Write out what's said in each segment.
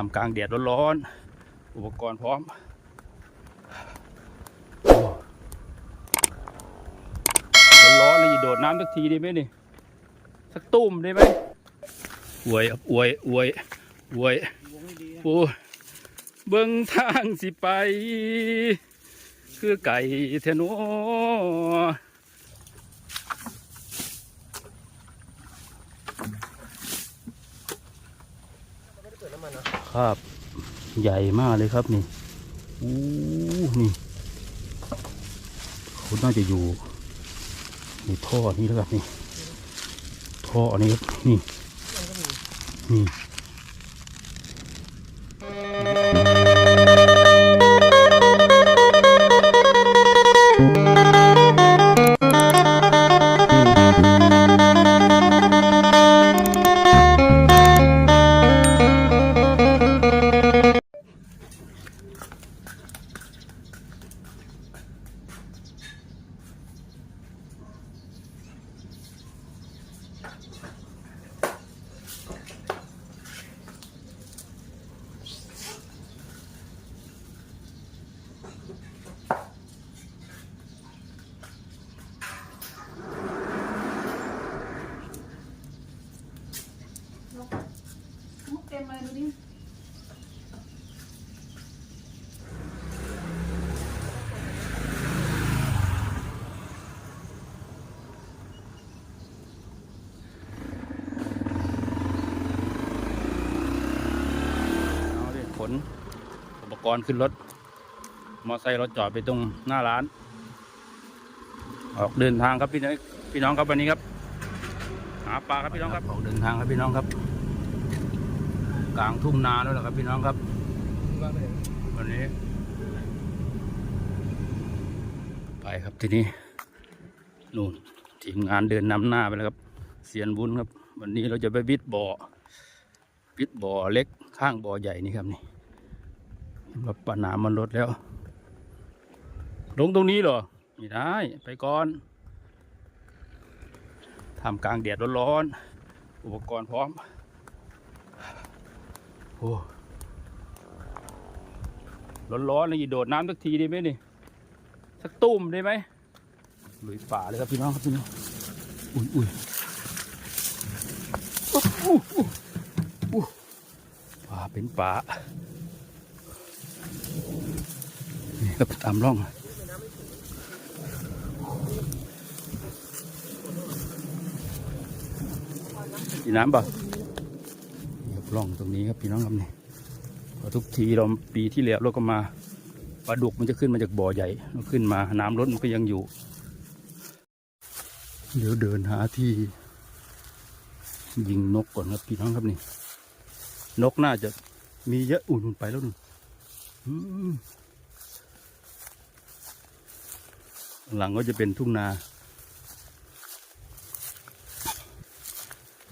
ทำกลางแดดร้อนๆ อุปกรณ์พร้อม ร้อนๆเลยโดดน้ำสักทีได้ไหมนี่ สักตุ้มได้ไหมอวยอวยอวยอวยโอ้เบิ่งทางสิไป คือไก่เทนอ ครับใหญ่มากเลยครับนี่อู้นี่เขาน่าจะอยู่ในท่อนี้แล้วครับนี่ท่อนี้ครับนี่นี่ รณ์ขึ้นรถ มอไซค์รถจอดไปตรงหน้าร้าน ออกเดินทางครับพี่น้องพี่น้องครับวันนี้ครับ หาปลาครับพี่น้องครับออกเดินทางครับพี่น้องครับ กลางทุ่งนาแล้วแหละครับพี่น้องครับ วันนี้ ไปครับทีนี้นู่นทีมงานเดินนำหน้าไปแล้วครับ เสียนบุญครับ วันนี้เราจะไปวิดบ่อปิดบ่อเล็กข้างบ่อใหญ่นี่ครับนี่ รถปาน้ำมันลดแล้ว ลงตรงนี้เหรอ ไม่ได้ ไปก่อนทำกลางแดดร้อนๆ อุปกรณ์พร้อม โอ้ร้อนๆเลยโดดน้ำสักทีได้ไหมนี่ สักตุ้มได้ไหมลุยป่าเลยครับพี่น้องครับพี่น้อง อุ้ยอุ้ยอู้อู้อู้ป่าเป็นป่า นี่ครับตามร่องมีน้ำป่ะนี่ครับร่องตรงนี้ครับพี่น้องครับนี่พอทุกทีเราปีที่แล้วเราก็มาปลาดุกมันจะขึ้นมาจากบ่อใหญ่เราขึ้นมาน้ำลดมันก็ยังอยู่ เดี๋ยวเดินหาที่ ยิงนกก่อนครับพี่น้องครับนี่ นกน่าจะมีเยอะอุ่นไปแล้วนู่นอืม หลังก็จะเป็นทุ่งนา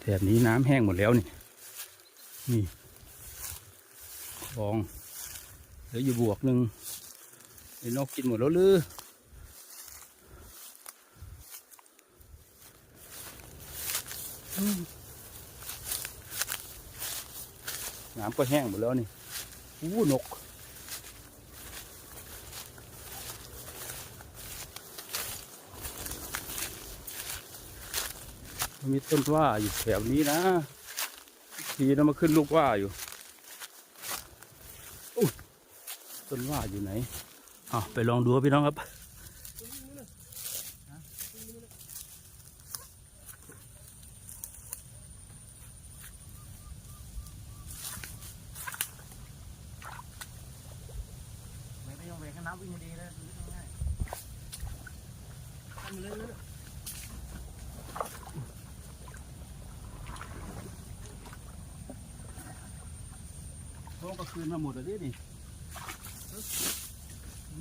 แถบนี้น้ำแห้งหมดแล้วนี่ นี่คลองเหลืออยู่บวกหนึ่งไอ้นกกินหมดแล้วหรืออืมน้ำก็แห้งหมดแล้วนี่อู้นก มีต้นว่าอยู่แถวนี้นะทีนั้นมาขึ้นลูกว่าอยู่อุ๊ยต้นว่าอยู่ไหนอะไปลองดูครับพี่น้องครับไม่ได้ยังเวกน้ำวิ่งดีเลยง่ายทำเลยนะ โก็คืนมาหมดเลยนี่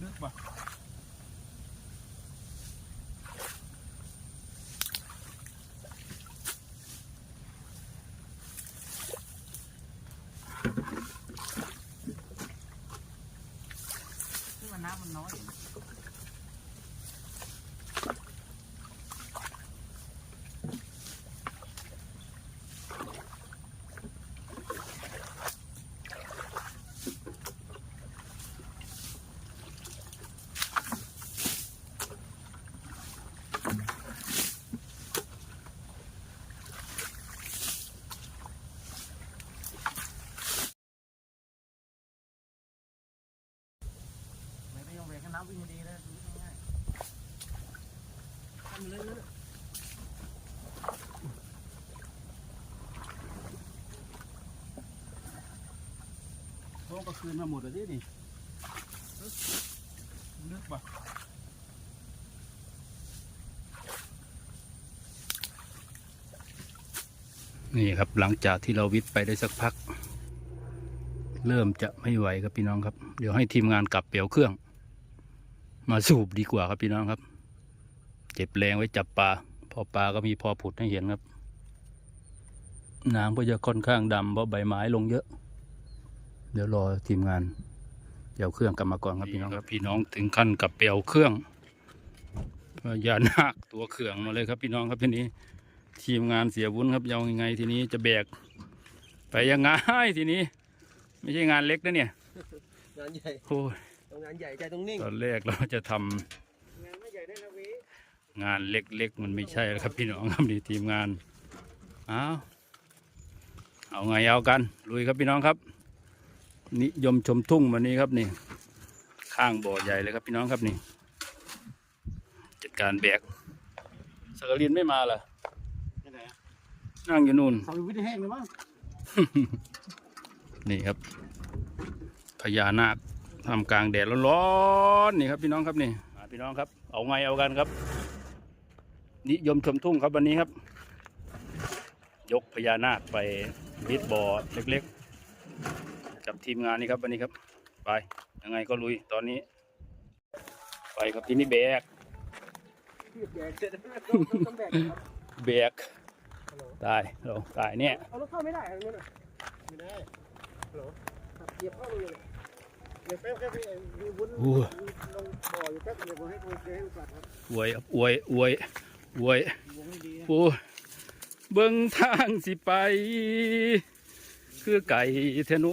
ลึกปะที่มันน้ำมันน้อย เขาก็คืนมาหมดแล้วนี่ลึกปะนี่ครับหลังจากที่เราวิทย์ไปได้สักพัก เริ่มจะไม่ไหวครับพี่น้องครับ เดี๋ยวให้ทีมงานกลับเปลวเครื่อง มาสูบดีกว่าครับพี่น้องครับ เจ็บแรงไว้จับปลาพอปลาก็มีพอผุดให้เห็นครับ น้ำก็จะค่อนข้างดำเพราะใบไม้ลงเยอะ เดี๋ยวรอทีมงานเดี๋ยวเครื่องกลับมาก่อนครับพี่น้องครับพี่น้องถึงขั้นกับเปลวเครื่องพญานาคตัวเครื่องมาเลยครับพี่น้องครับทีนี้ ทีมงานเสียวุ้นครับยังยังไงทีนี้จะแบก ไปยังไงทีนี้ ไม่ใช่งานเล็กนะเนี่ยงานใหญ่โอ้ยต้องงานใหญ่ใจต้องนิ่งตอนแรกเราจะทำงานไม่ใหญ่ได้นะวีงานเล็กๆมันไม่ใช่แล้วครับพี่น้องครับนี่ทีมงานเอาเอาไงเอากันลุยครับพี่น้องครับ นิยมชมทุ่งวันนี้ครับนี่ ข้างบ่อใหญ่เลยครับพี่น้องครับนี่ จัดการแบกสกลินไม่มาเหรอไปไหนอะนั่งอยู่นู่นทำวิธีแห้งเลยมั้งนี่ครับพญานาคทำกลางแดดร้อนๆนี่ครับพี่น้องครับนี่อ่าพี่น้องครับ เอาไงเอากันครับ นิยมชมทุ่งครับวันนี้ครับ ยกพญานาคไปวิดบ่อเล็กๆ กับทีมงานนี่ครับวันนี้ครับ ไปยังไงก็ลุยตอนนี้ ไปครับที่นี่แบกแบกเสร็จแล้วต้องแบกครับแบกตายเราตายเนี่ยเอารถเข้าไม่ได้อันนู้นอะไม่ได้ฮัลโหลครับเหยียบเข้าเลยเดี๋ยวแป๊บแป๊บพี่มีวุ้นอู้ลงบ่ออยู่แป๊บเดี๋ยวผมให้คุยให้ลูกหลานครับอวยอวยอวยอวยวงให้ดีนะโอ้เบิ่งทางสิไป คือไก่เทโน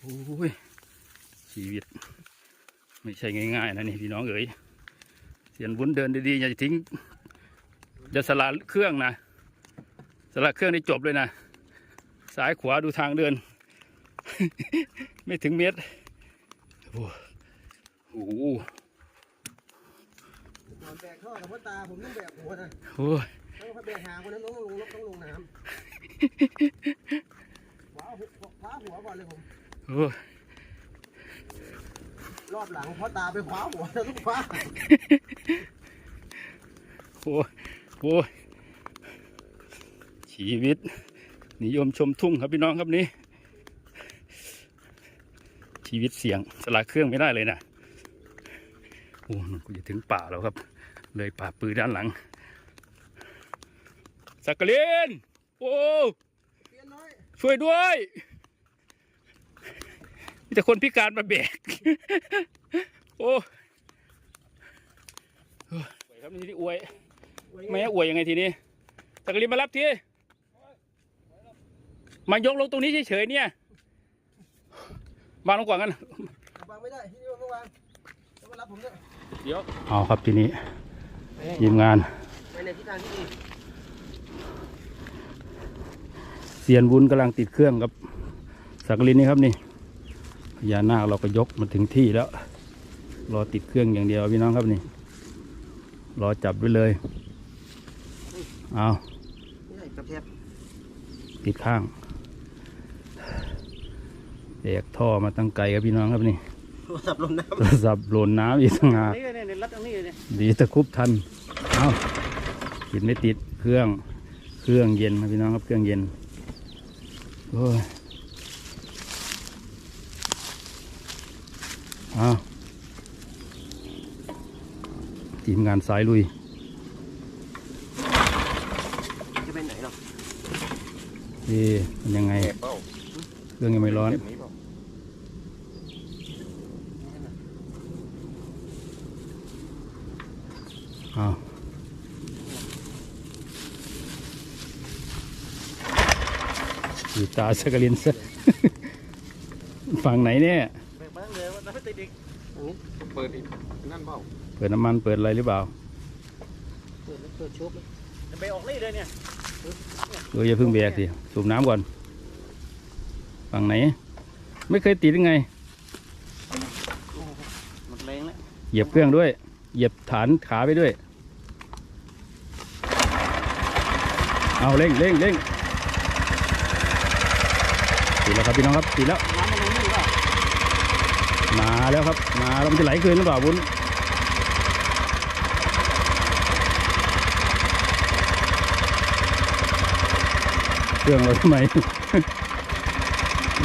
โอ้ยชีวิต ไม่ใช่ง่ายๆนะนี่พี่น้องเอ๋ยเสียนบุญเดินดีๆอย่าทิ้งอย่าสละเครื่องนะสละเครื่องได้จบเลยนะซ้ายขวาดูทางเดิน ไม่ถึงเมตรโอ้โหก่อนแบกท่อกับพ่อตาผมต้องแบกหัวนะโอ้ยต้องแบกหางคนนั้นต้องลงรถต้องลงน้ำค ว้าหัวคว้าหัวก่อนเลยผมโอ้ยรอบหลังพ่อตาไปคว้าหัวแล้วต้องคว้าโอ้ยโอ้ยชีวิต นิยมชมทุ่งครับพี่น้องครับนี้ ชีวิตเสี่ยงสละเครื่องไม่ได้เลยนะโอ้มันกูจะถึงป่าแล้วครับ เลยป่าปือด้านหลังสักกะลิน โอ้เปลี่ยนน้อยช่วยด้วยมีแต่คนพิการมาแบก โอ้เฮ้ยอวยครับทีนี้อวย ไม่ให้อวยยังไงทีนี้สักกะลินมารับที มายกลงตรงนี้เฉยๆเนี่ยวางลงก่อนกันวางไม่ได้ที่นี่วางวางแล้วมารับผมด้วยเดี๋ยว เอาครับทีนี้ทีมงานไปในทิศทางที่ดี เซียนวุ้นกำลังติดเครื่องครับ สักกะลินนี่ครับนี่พญานาคเราก็ยกมาถึงที่แล้ว รอติดเครื่องอย่างเดียวพี่น้องครับนี่ รอจับไว้เลยเอานี่ไงกระแทบติดข้างแบกท่อมาตั้งไกลครับพี่น้องครับนี่โทรศัพท์ลมน้โทรศัพท์หล่นน้ำอีกต่างหากำนี่เนี่ยเนี่ยรัดตรงนี้เลยดีตะครุบทันเอาติดไม่ติดเครื่องเครื่องเย็นครับพี่น้องครับเครื่องเย็น โอ้ยเอาทีมงานสายลุย จะไปไหนหรอเอ๊ะมันยังไงเครื่องยังไม่ร้อนเอา อยู่ตาสกลินซะฝั่งไหนเนี่ยแบกบ้างเลยว่าไม่ติดอีกเปิดอีกนั่นเปล่าเปิดน้ำมันเปิดอะไรหรือเปล่าเปิดเปิดชุบจะไปออกนี่เลยเนี่ยเอออย่าเพิ่งแบกสิสูบน้ำก่อน ฝั่งไหน ไม่เคยติดยังไงหมดแรงแล้วเหยียบเครื่องด้วย เหยียบฐานขาไปด้วย เอาเร่งเร่งเร่ง ติดแล้วครับพี่น้องครับติดแล้วมาแล้วครับมาแล้วมันจะไหลคืนหรือเปล่าบุญเครื่องเราทำไม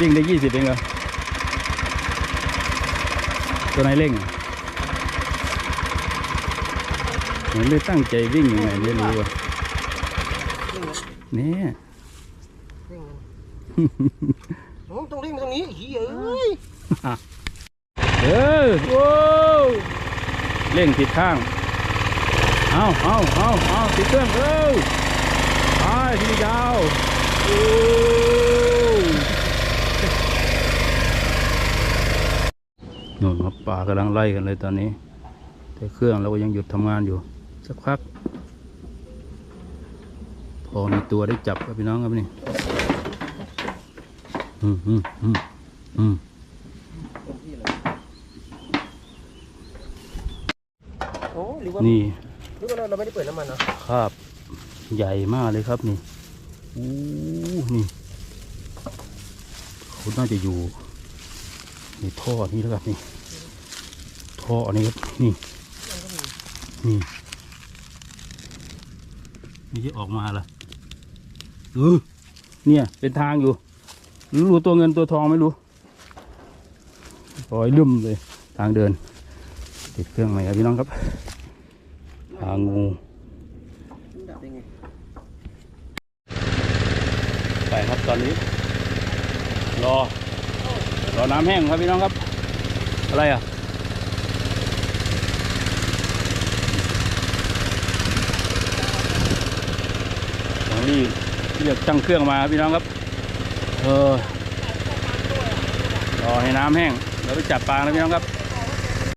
วิ่งได้ยี่สิบเองเหรอตัวไหนเร่งเหมือนไม่ตั้งใจวิ่งยังไงไม่รู้อะเนี่ย ต้องเร่งมาตรงนี้เฮ้ยเอ้ยเอโว้วเร่งผิดข้าง เอาเอาเอาเอาติดเครื่องเออไปที่ดาวโน่นครับป่ากำลังไล่กันเลยตอนนี้ แต่เครื่องเราก็ยังหยุดทำงานอยู่ สักพัก พอมีตัวได้จับครับพี่น้องครับนี่ อืมอืมอืมอืมโอ้หรือว่านี่หรือว่าเราไม่ได้เปิดน้ำมันเนาะคาบใหญ่มากเลยครับนี่อู้นี่เขาน่าจะอยู่ในท่อนี้แล้วครับนี่ท่อนี้ครับนี่นี่นี่จะออกมาล่ะเออเนี่ยเป็นทางอยู่ รู้ตัวเงินตัวทองไม่รู้ปล่อยลุ่มเลย ทางเดิน ติดเครื่องใหม่ครับพี่น้องครับทางงูไปครับตอนนี้ รอ รอน้ำแห้งครับพี่น้องครับ อะไรอะตอนนี้เรียกช่างเครื่องมาครับพี่น้องครับ เออรอให้น้ำแห้งแล้วไปจับปลานะพี่น้องครับ